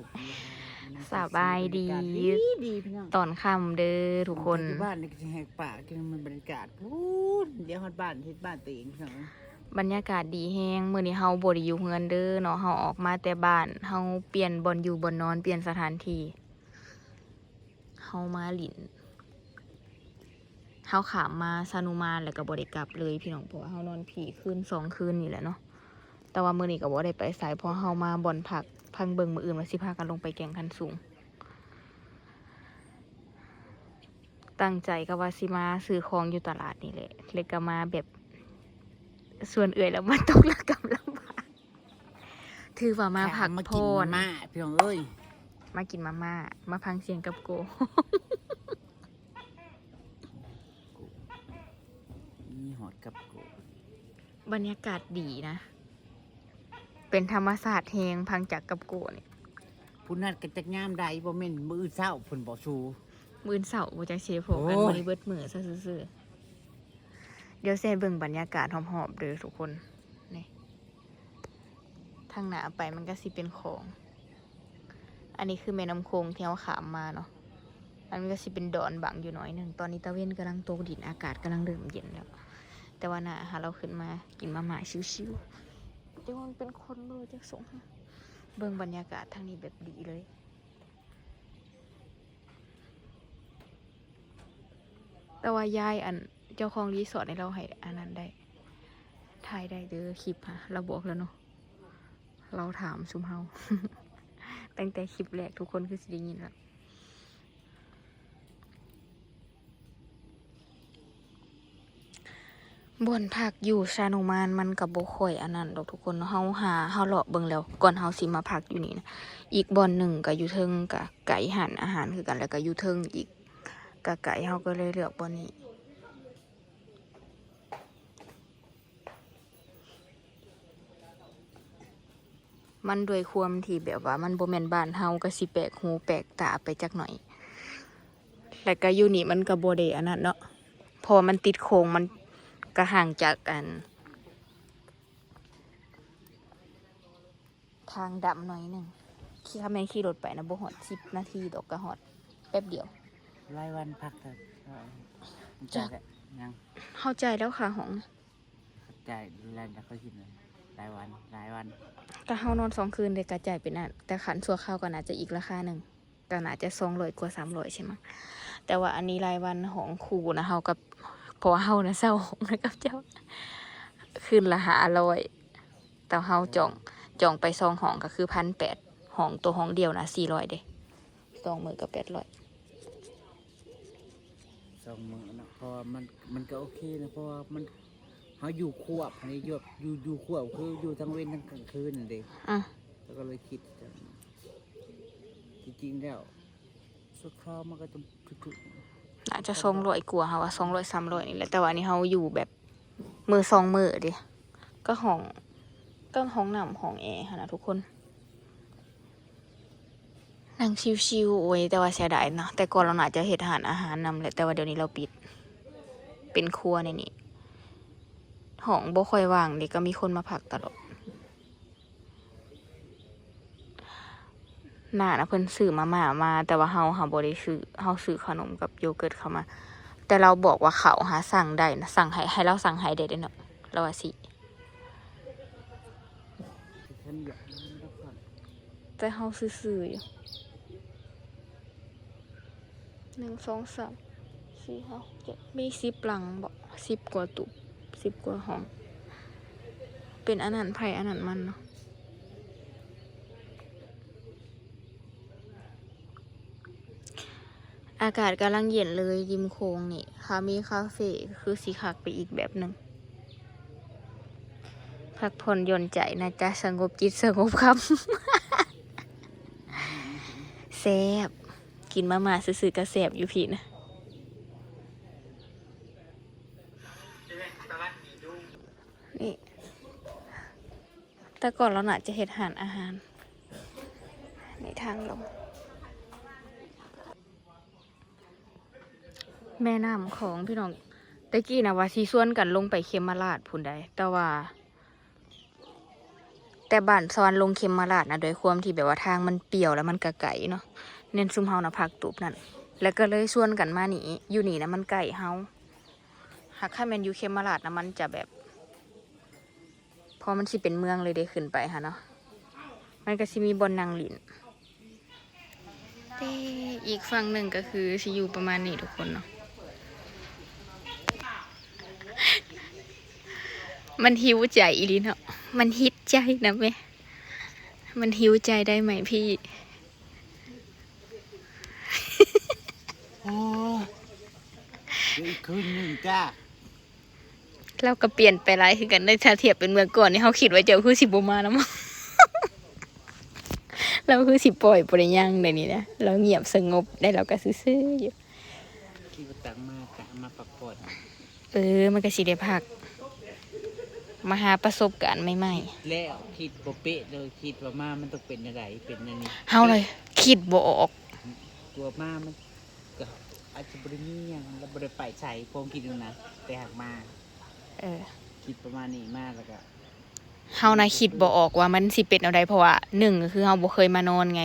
วัสดีค่ะสบายดีบรรกศดี ดีพี่น้องตอนค่ำเด้อทุกคน อยู่บ้านนี่ก็สิแหกปากกินมันบรรยากาศพูดเดี๋ยวฮอดบ้านที่บ้านตัวเองพี่น้องบรรยากาศดีแฮงมื้อนี้เฮาบ่ได้อยู่เฮือนเด้อเนาะเฮาออกมาแต่บ้านเฮาเปลี่ยนบ่อนอยู่บ่อนนอนเปลี่ยนสถานที่เฮามาหลินเฮาขามมาซานุมานแล้วก็บ่ได้กลับเลยพี่น้องเพราะว่าเฮานอนผีคืนสองคืนนี่แหละเนาะแต่ว่ามื้อนี้ก็บ่ได้ไปไสเพราะเฮามาบ่อนพัก พังเบิ่งมื้ออื่นว่าสิพากันลงไปแก่งคันสูง ตั้งใจก็ว่าสิมาซื้อของอยู่ตลาดนี่แหละเลยก็มาแบบส่วนเอื่อยแล้วมันตกละกำลำบากถือว่ามาผักมาโพกินนมาม่าพี่น้องเอ้ยมากินมาม่ามาพังเสียงกับโกมีหอดกับโกบรรยากาศดีนะ เป็นธรรมศาสตร์แหงพังจากกับโกนี่ผู้นัดกันจักงามใดบ่แม่นมื้อเช้าเพิ่นบ่สู้มือนเสาร์บ่จักเชฟผมกันโอ้ย มื้อนี้เบิดมือซะซื่อๆเดี๋ยวแซ่เบิ่งบรรยากาศหอมๆเด้อทุกคนนี่ทางหน้าไปมันก็สิเป็นของ อันนี้คือแม่น้ำโขงที่เราขามมาเนาะอันนี้ก็สิเป็นดอนบังอยู่หน่อยหนึ่งตอนนี้ตะเวนกำลังตกดินอากาศกำลังเริ่มเย็นแล้ว แต่ว่าน่ะหาเราขึ้นมากินมาม่าชิวๆ แต่ว่ามันเป็นคนเลยจะสงให้เบิ่งบรรยากาศทางนี้แบบดีเลยแต่ว่ายายอันเจ้าของรีสอร์ทในเราให้อันนั้นได้ถ่ายได้เด้อคลิปฮะเราบอกแล้วเนาะเราถามซุมเฮาตั้งแต่คลิปแรกทุกคนคือสิได้ยินแล้ว บนผักอยู่ชานุมานมันกับโบค่อยอันนั้นดอกทุกคนเฮาหาเฮาเลาะเบิ่งแล้ว ก่อนเฮาสิมาพักอยู่นี่นะอีกบอนหนึ่งก็อยู่เทิงกับไก่หันอาหารคือกันแล้วก็อยู่เทิงอีกกับไก่เฮาก็เลยเลือกบอนนี้มันโดวยความที่แบบว่ามันบ่แม่นบ้านเฮาก็สิแปลกหูแปลกตาไปจักหน่อยแล้วก็อยู่นี่มันก็บ่ได้อันนั้นเนาะพอมันติดโคงมัน ก็ห่างจากกัน ทางดำหน่อยหนึงขี่ถ้าแม่นขี่รถไปนะบ่ฮอด10นาทีดอกก็ฮอด แป๊บเดียว รายวันพักเถอะจ้ะจ้ะยังเข้าใจแล้วค่ะของจ่ายแล้วจะเขาคิดเลยรายวันรายวันก็เฮานอนสองคืนเลยกระจายเป็นอันแต่ขันชั่วข้าวก็น่าจะอีกราคาหนึ่งก็น่าจะสองร้อยกว่าสามร้อยใช่ไหมยแต่ว่าอันนี้รายวันของครูนะเฮากับ เพราะว่าเฮานะเศร้าของนะกับเจ้าคืนละหาร้อย แต่เฮาจองจองไปซองห้องก็คือพันแปดห้องตัวห้องเดียวนะสี่ร้อยเด้สองมือก็แปดร้อยสองมือเนาะเพราะว่ามันมันก็โอเคนะเพราะว่ามันเขาอยู่ควบอันนี้อยู่อยู่อยู่ควบคืออยู่ทั้งเว้นทั้งกลางคืนนั่นเองอะแล้วก็เลยคิดจะจริงๆแล้วสุดข้าวมันก็จะทุก น่าจะสองร้อยกว่าเฮาว่าสองร้อยสามร้อยนี่แหละแต่ว่าอันนี้เฮาอยู่แบบมือสองมือเดิก็ห้องก็ห้องน้ำห้องแอร์ค่ะนะทุกคนนั่งชิวๆโอ้ยแต่ว่าเสียดายนะแต่ก่อนเราน่าจจะเฮ็ดหารอาหารนำแหละแต่ว่าเดี๋ยวนี้เราปิด เป็นครัวในนี้ห้องบ่ค่อยว่างเด็กก็มีคนมาพักตลอด หน่านะเพิ่นซื้อมาม่ามา แต่ว่าเฮาหาบ่ได้ซื้อเฮาซื้อขนมกับโยเกิร์ตเข้ามา แต่เราบอกว่าเขาหาสั่งได้นะสั่งให้ให้เราสั่งให้ได้เด้เนาะเราว่าสิแต่เฮาซื่อๆอยู่หนึ่งสองสามสี่ห้าเจ็ดมีสิบหลังบอกสิบกว่าตุบสิบกว่าห้อง เป็นอันนั้นไผ่อันนั้นมันเนาะ อากาศกำลังเย็นเลยริมโค้งนี่คามีคาเฟ่คือสีคักไปอีกแบบหนึ่งพักผ่อนหย่อนใจนะจ๊ะ สงบจิตสงบคำแซบกินมามาซื้อๆก็แซบอยู่พี่นะนี่แต่ก่อนเราหนาจะเห็ดหารอาหาร ในทางลง แม่น้ำของพี่น้องตะกี้นะว่าซีส่วนกันลงไปเคมราดพุ่นใดแต่ว่า แต่บ้านสวรรค์ลงเข็มมาลาดนะโดยความที่แบบว่าทางมันเปี่ยวแล้วมันกะไก่เนาะเน้นซุมเฮานะพักตูบนั่นแล้วก็เลยชวนกันมาหนีอยู่หนีนะมันไก่เฮาหากข้าแมนอยู่เข็มมาลาดนะมันจะแบบ พอมันสิเป็นเมืองเลยได้ขึ้นไปฮะเนาะมันก็สิมีบนนางหลินแต่อีกฝั่งหนึ่งก็คือสิอยู่ประมาณนี้ทุกคนเนาะ มันหิวใจอีหลีเนาะมันฮิตใจนะแม่ มันหิวใจได้ไหมพี่โอ้เดี๋ยวอีกคืนหนึ่งจ้าเราก็เปลี่ยนไปหลายคือกันได้ถ้าเทียบเป็นเมื่อก่อนนี่เขาคิดว่าเจ้าคือสิบมาแล้วมั้งเราคือสิปล่อยปริยังในนี้นะเราเงียบสงบได้เราก็ซื่อๆอยู่คิดว่าตังมากกะมาพักผ่อนเออ มันก็สิได้พัก มาหาประสบการณ์ใหม่แล้วคิดโปเป๊ะเลยคิดว่ามามันต้องเป็นอะไรเป็นอันนี้ๆเฮาเลยคิดบ่ออก ตัวมามันก็อาจจะบริมีหยังแล้วบริไปใส่พงคิดดูนะแต่หากมาเออคิดประมาณนี้มากแล้วก็เฮานะคิดบ่ออกว่ามันสิเป็นเอาใดเพราะว่าหนึ่งก็คือเฮาบ่เคยมานอนไง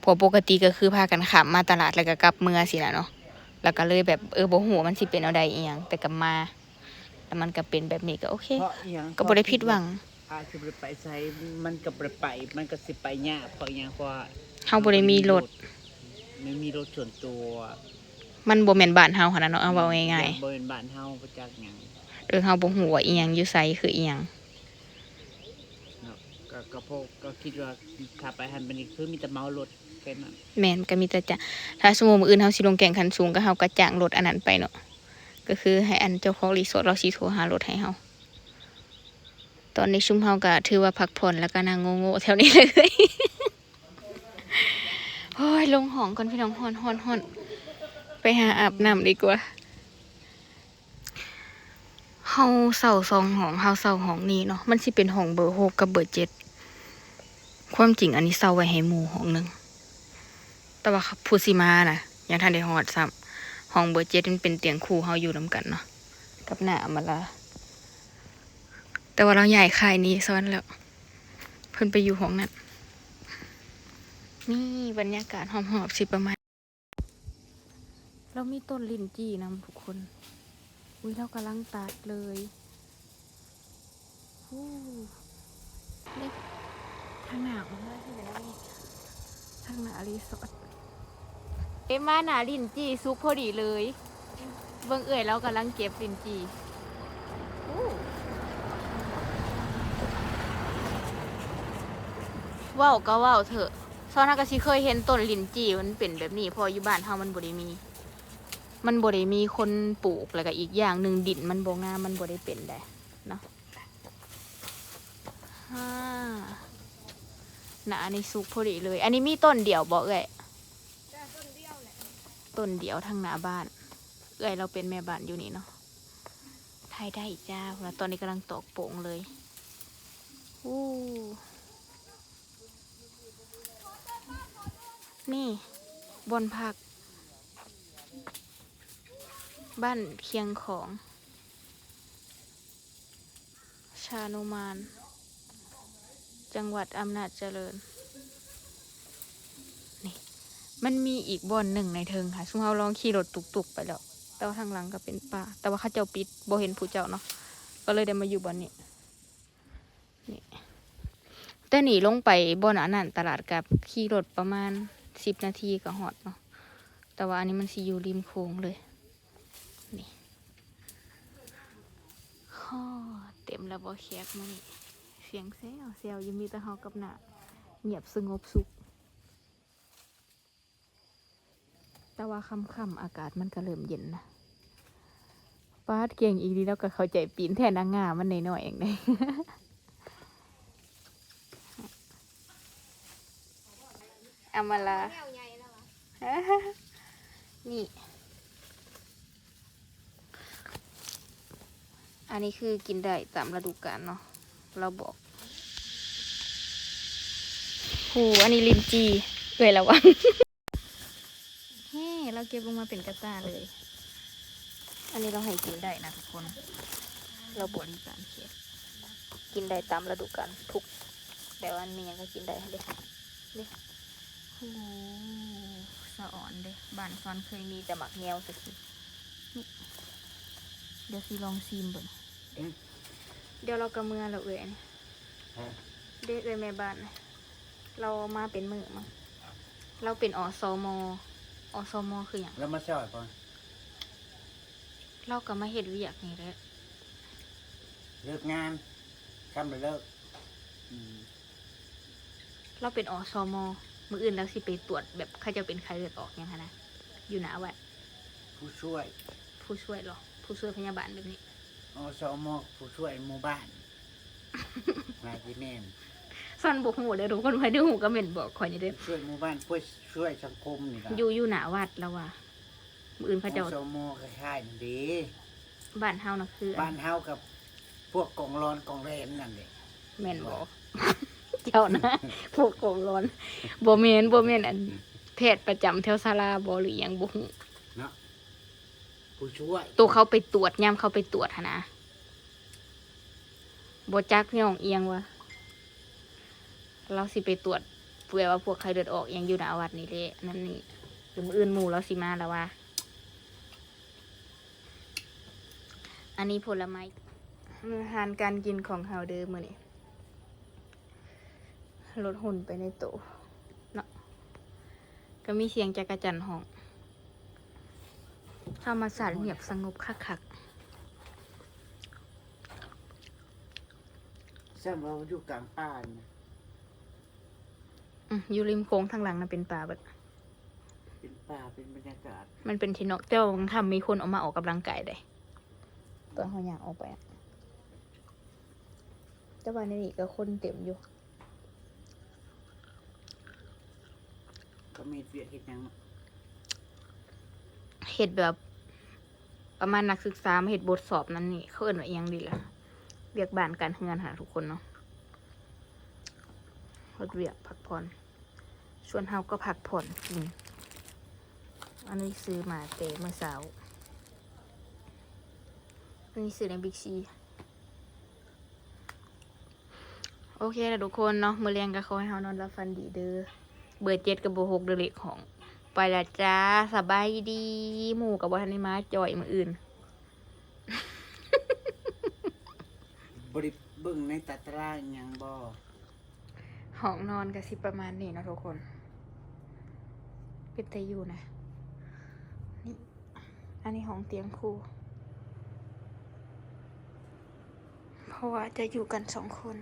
เพอปกติก็คือพากันขับมาตลาดแล้วก็กลับเมือสินะเนาะแล้วก็เลยแบบเออบ่ฮู้ว่ามันสิเป็นเอาใดอีหยังแต่ก็มา แล้วมันก็เป็นแบบนี้ก็โอเค เพราะอิหยังก็บ่ได้ผิดหวังอาจจะบริไปใส่มันก็บริไป มันก็สิไปยากเพราะอิหยังเพราะว่าเฮาบ่ได้มีรถไม่มีรถส่วนตัวมันบ่แม่นบ้านเฮาหั่นน่ะเนาะเอาเว้าง่ายบริเวณบ้านเฮาประจักษ์หยังๆเออเฮาบ่ฮู้ว่าอีหยังอยู่ไสคืออีหยังเนาะก็ก็พวกก็คิดว่าขับไปหันไปนี่คือมีแต่เมารถแค่นั้น แม่นก็มีแต่จะถ้าสมมุติมื้ออื่นเฮาสิลงแข่งขันสูงก็เฮาก็จ้างรถอันนั้นไปเนาะ ก็คือให้อันเจ้าของรีสอร์ทเราสิโทรหารถให้เฮาตอนนี้ชุมเฮาก็ถือว่าพักผ่อนแล้วก็นั่งโง่ๆแถวนี้เลยโอ้ยลงห้องก่อนพี่น้องฮอนฮอนฮอนไปหาอาบน้ำดีกว่าเฮาเศร้าซองห้องเฮาเศร้าห้องนี้เนาะมันสิเป็นห้องเบอร์หกกับเบอร์เจ็ดความจริงอันนี้เศร้าไว้ให้หมู่ห้องหนึ่งแต่ว่าผู้สิมาน่ะยังทันได้ฮอดซ้ำ ห้องเบอร์เจ็ดมันเป็นเตียงคู่เฮาอยู่นํกันเนาะกับหน้ามาละแต่ว่าเราใหญ่ค่ายนี้ซ้อนแล้ว เพิ่นไปอยู่ห้องนั้นนี่บรรยากาศหอมๆสิประมาณ เรามีต้นลินจี้นำทุกคน อุ้ยเรากำลังตัดเลยฮู้นี่ทางหนาวมากที่ไหนนี่ทางหนารีสอร์ท เอ็มมาหนาลินจีซุกพอดีเลย เบิ่งเอ่ยเรากำลังเก็บลินจีอู้ว้าวก็ว้าวเถอะซอนากาชิเคยเห็นต้นลินจีมันเป็นแบบนี้เพออยู่บ้านเฮามันบ่ได้มี มันบ่ได้มีคนปลูกแล้วก็อีกอย่างหนึ่งดินมันบ่งามมันบ่ได้เป็นได้เนาะฮ่าหนาในซุกพอดีเลย อันนี้มีต้นเดียวบอกเอ้ย ต้นเดียวทางหน้าบ้าน เอ้ยเราเป็นแม่บ้านอยู่นี่เนาะไทยได้จ้าแล้วตอนนี้กำลังตอกโป่งเลยอู้นี่บนผัก บ้านเคียงของ ชานุมาน จังหวัดอำนาจเจริญ มันมีอีกบ่อนหนึ่งในเทิงค่ะซุมเราลองขี่รถตุกๆไปแล้วแต่ว่าทางหลังก็เป็นป่า แต่ว่าข้าเจ้าปิดโบเห็นผู้เจ้าเนาะก็เลยได้มาอยู่บ่อนนี้นี่แต่หนีลงไปบ่อนอันนั้นตลาดกับขี่รถประมาณสิบนาทีก็หอดเนาะแต่ว่าอันนี้มันสิอยู่ริมโค้งเลยนี่ฮ่อเต็มแล้วบ่แคกมานี่เสียงแซวแซวยังมีแต่เฮากับหนาเงียบสงบสุข แต่ว่าค่ำๆอากาศมันก็เริ่มเย็นนะป้าดเก่งอีกดีแล้วก็เข้าใจปีนแทนนางงามมันน้อยๆเองเลยอามาลานี่ อันนี้คือกินได้ตามฤดูกาลเนาะ เราบอกโหอันนี้ลินจีเอ่ยระวัง เฮ้เราเก็บลงมาเป็นกระตาเลย อันนี้เราให้กินได้นะทุกคน เราบริการเขตกินได้ตามฤดูกาลทุก แต่ว่ามีหยังก็กินได้เด้เด้โอ้สะอ่อนเด้บ้านซ้อนเคยมีแต่หมักแงวสักทีนี่เดี๋ยวสิลองซีมเบิ่งอืมเดี๋ยวเรากระเมือเราเอ่ยนี่ฮะเด็กเอ่ยแม่บ้านน่ะเรามาเป็นมือมั้งเราเป็นอสม อสมคืออย่างแล้วมาช่วยก่อนเราก็มาเฮ็ดเวียกนี่แหละเลิกงานทำไปเลิกอืมเราเป็นอสมมืออื่นแล้วสิไปตรวจแบบใครจะเป็นใครเลือดออกยังไงนะอยู่หนาวัดผู้ช่วย ผู้ช่วยเหรอ ผู้ช่วยพยาบาลแบบนี้อสมผู้ช่วยหมู่บ้านมาที่แม่ นซ่อนบกหูเลยทุกคนไปดูหูก็เหม็นบอกคอยนี่เด้อช่วยหมู่บ้านช่วยช่วยสังคมนี่ล่ะอยู่อยู่หนาวัดแล้วว่ะมืออื่นพระเจ้าอสมคล้ายๆนั่นเดีบ้านเฮานะคือบ้านเฮากับพวกกองร้อนกองแรนนั่นแหละแม่นบอกเจ้านะพวกโกงร้อนบ่แม่นบ่แม่นอันแพทย์ประจำแถวศาลาบ่หรือหยังบ่ฮู้เนาะผู้ช่วยตัวเขาไปตรวจยามเขาไปตรวจหั้นนะบ่จักย่องเอียงวะ เราสิไปตรวจเผื่อว่าพวกใครเลือดออกยังอยู่หนาวัดนี่แหละนั่นนี่หรือออื่นหมู่เราสิมาแล้วว่า อันนี้ผลไม้อาหารการกินของเฮาเด้อมื้อนี้ลดหุ่นไปในโตเนาะก็มีเสียงจักระจันห้องธรรมศาสตร์เงียบสงบคักแซ่บเราอยู่กลางป่านี่ๆ อืมอยู่ริมโค้งทางหลังน่ะเป็นป่าเบิดเป็นป่าเป็นบรรยากาศ มันเป็นที่นกเจ้าทำมีคนออกมาออกกำลังกายได้ตอนเขาอยากออกไปอะแต่ว่าในนี้ก็คนเต็มอยู่ ก็มีเวียกเฮ็ดหยังเนาะเห็ดแบบ ประมาณนักศึกษามาเห็ดบทสอบนั้นนี่เขาเอิ้นว่าอิหยังดีล่ะเรียกบ้านการเฮือนหาทุกคนเนาะ รถเวียกพักผ่อนส่วนเฮาก็พักผ่อนกิน อันนี้ซื้อมาเตะเมื่อเช้าอันนี้ซื้อในบิ๊กซีโอเคนะทุกคนเนาะมือเรียงก็ขอให้เฮานอนรับฟันดีเด้อเบอร์เจ็ดกับเบอร์หกเดอเล็กของ ไปละจ้าสบายดีหมู่กับวัฒนมาจ่อยมืออื่นบริบิ่งในตาตราอิหยังบ่ ห้องนอนก็สิประมาณนี้นะทุกคน เป็นแต่อยู่นะนี่อันนี้ห้องเตียงคู่ เพราะว่าจะอยู่กันสองคน